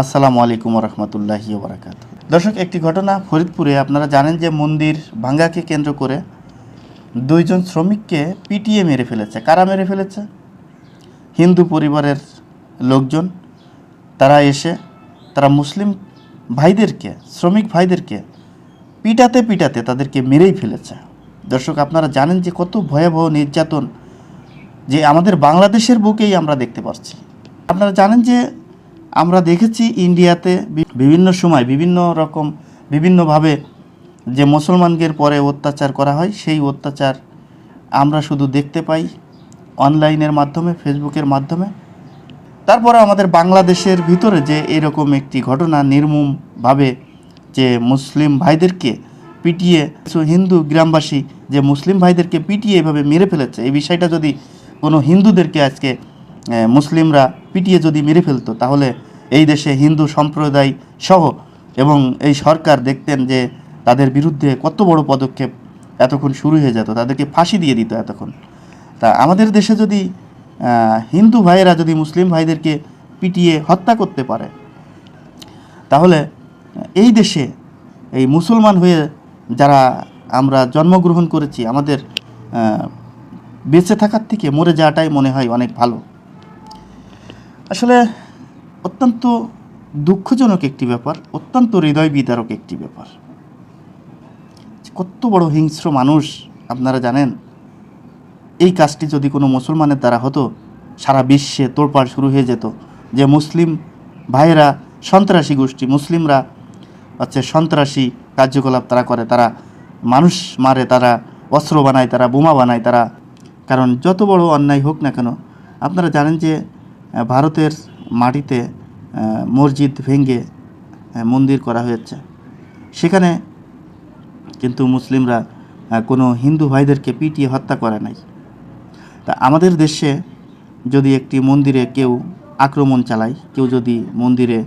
আসসালামু আলাইকুম রহমতুল্লাহি ওবরাকাত। দর্শক, একটি ঘটনা ফরিদপুরে। আপনারা জানেন যে মন্দির ভাঙ্গাকে কেন্দ্র করে দুইজন শ্রমিককে পিটিয়ে মেরে ফেলেছে। কারা মেরে ফেলেছে? হিন্দু পরিবারের লোকজন। তারা এসে, তারা মুসলিম ভাইদেরকে, শ্রমিক ভাইদেরকে পিটাতে পিটাতে তাদেরকে মেরেই ফেলেছে। দর্শক, আপনারা জানেন যে কত ভয়াবহ নির্যাতন যে আমাদের বাংলাদেশের বুকেই আমরা দেখতে পাচ্ছি। আপনারা জানেন যে আমরা দেখেছি ইন্ডিয়াতে বিভিন্ন সময় বিভিন্ন রকম, বিভিন্নভাবে যে মুসলমানদের পরে অত্যাচার করা হয়, সেই অত্যাচার আমরা শুধু দেখতে পাই অনলাইনের মাধ্যমে, ফেসবুকের মাধ্যমে। তারপরে আমাদের বাংলাদেশের ভিতরে যে এরকম একটি ঘটনা নির্মমভাবে যে মুসলিম ভাইদেরকে পিটিয়ে, কিছু হিন্দু গ্রামবাসী যে মুসলিম ভাইদেরকে পিটিয়ে এভাবে মেরে ফেলেছে, এই বিষয়টা যদি কোনো হিন্দুদেরকে আজকে মুসলিমরা পিটিয়ে যদি মেরে ফেলতো, তাহলে এই দেশে হিন্দু সম্প্রদায় সহ এবং এই সরকার দেখতেন যে তাদের বিরুদ্ধে কত বড় পদক্ষেপ এতক্ষণ শুরু হয়ে যেত, তাদেরকে ফাঁসি দিয়ে দিত এতক্ষণ। তা আমাদের দেশে যদি হিন্দু ভাইয়েরা যদি মুসলিম ভাইদেরকে পিটিয়ে হত্যা করতে পারে, তাহলে এই দেশে এই মুসলমান হয়ে যারা আমরা জন্মগ্রহণ করেছি, আমাদের বেঁচে থাকার থেকে মরে যাওয়াটাই মনে হয় অনেক ভালো। আসলে অত্যন্ত দুঃখজনক একটি ব্যাপার, অত্যন্ত হৃদয় বিদারক একটি ব্যাপার। কত বড় হিংস্র মানুষ, আপনারা জানেন, এই কাজটি যদি কোনো মুসলমানের দ্বারা হতো, সারা বিশ্বে তোড়পাড় শুরু হয়ে যেত যে মুসলিম ভাইয়েরা সন্ত্রাসী গোষ্ঠী, মুসলিমরা হচ্ছে সন্ত্রাসী কার্যকলাপ তারা করে, তারা মানুষ মারে, তারা অস্ত্র বানায়, তারা বোমা বানায়, তারা, কারণ যত বড় অন্যায় হোক না কেন, আপনারা জানেন যে ভারতের মাটিতে মসজিদ ভেঙে আহ, মন্দির করা হয়েছে। সেখানে কিন্তু মুসলিমরা কোনো হিন্দু ভাইদেরকে পিটিয়ে হত্যা করে নাই। তা আমাদের দেশে যদি একটি মন্দিরে কেউ আক্রমণ চালায় কেউ যদি মন্দিরে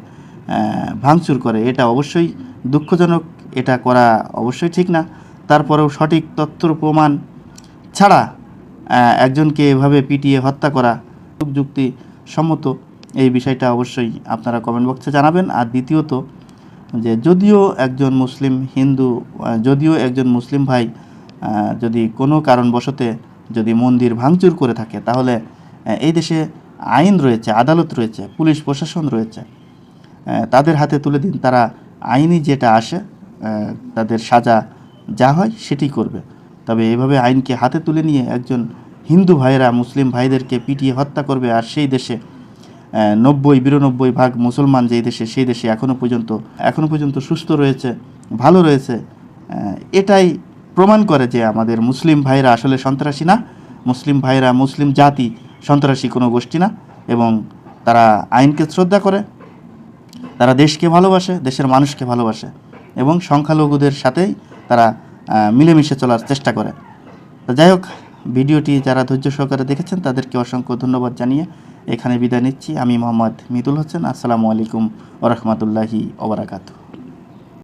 ভাঙচুর করে এটা অবশ্যই দুঃখজনক এটা করা অবশ্যই ঠিক না। তারপরেও সঠিক তথ্য প্রমাণ ছাড়া একজনকে এভাবে পিটিয়ে হত্যা করা যুক্তি সম্মত, এই বিষয়টা অবশ্যই আপনারা কমেন্ট বক্সে জানাবেন। আর দ্বিতীয়ত, যে যদিও একজন মুসলিম হিন্দু যদিও একজন মুসলিম ভাই যদি কোনো কারণবশতে যদি মন্দির ভাঙচুর করে থাকে, তাহলে এই দেশে আইন রয়েছে, আদালত রয়েছে, পুলিশ প্রশাসন রয়েছে। তাদের হাতে তুলে দিন, তারা আইনি যেটা আসে তাদের সাজা যা হয় সেটি করবে। তবে এভাবে আইনকে হাতে তুলে নিয়ে একজন হিন্দু ভাইয়েরা, মুসলিম ভাইদেরকে পিটিয়ে হত্যা করবে আর সেই দেশে নব্বই, বিরানব্বই ভাগ মুসলমান যেই দেশে, সেই দেশে এখনও পর্যন্ত এখনও পর্যন্ত সুস্থ রয়েছে, ভালো রয়েছে এটাই প্রমাণ করে যে আমাদের মুসলিম ভাইরা আসলে সন্ত্রাসী না। মুসলিম ভাইরা মুসলিম জাতি, সন্ত্রাসী কোনো গোষ্ঠী না এবং তারা আইনকে শ্রদ্ধা করে, তারা দেশকে ভালোবাসে, দেশের মানুষকে ভালোবাসে এবং সংখ্যালঘুদের সাথেই তারা মিলেমিশে চলার চেষ্টা করে। যাই হোক ভিডিওটি যারা ধৈর্য সহকারে দেখেছেন, তাদেরকে অসংখ্য ধন্যবাদ জানিয়ে এখানে বিদায় নিচ্ছি। আমি মোহাম্মদ মিতুল হোসেন। আসসালামু আলাইকুম ওরহমতুল্লাহি ওবরাকাতু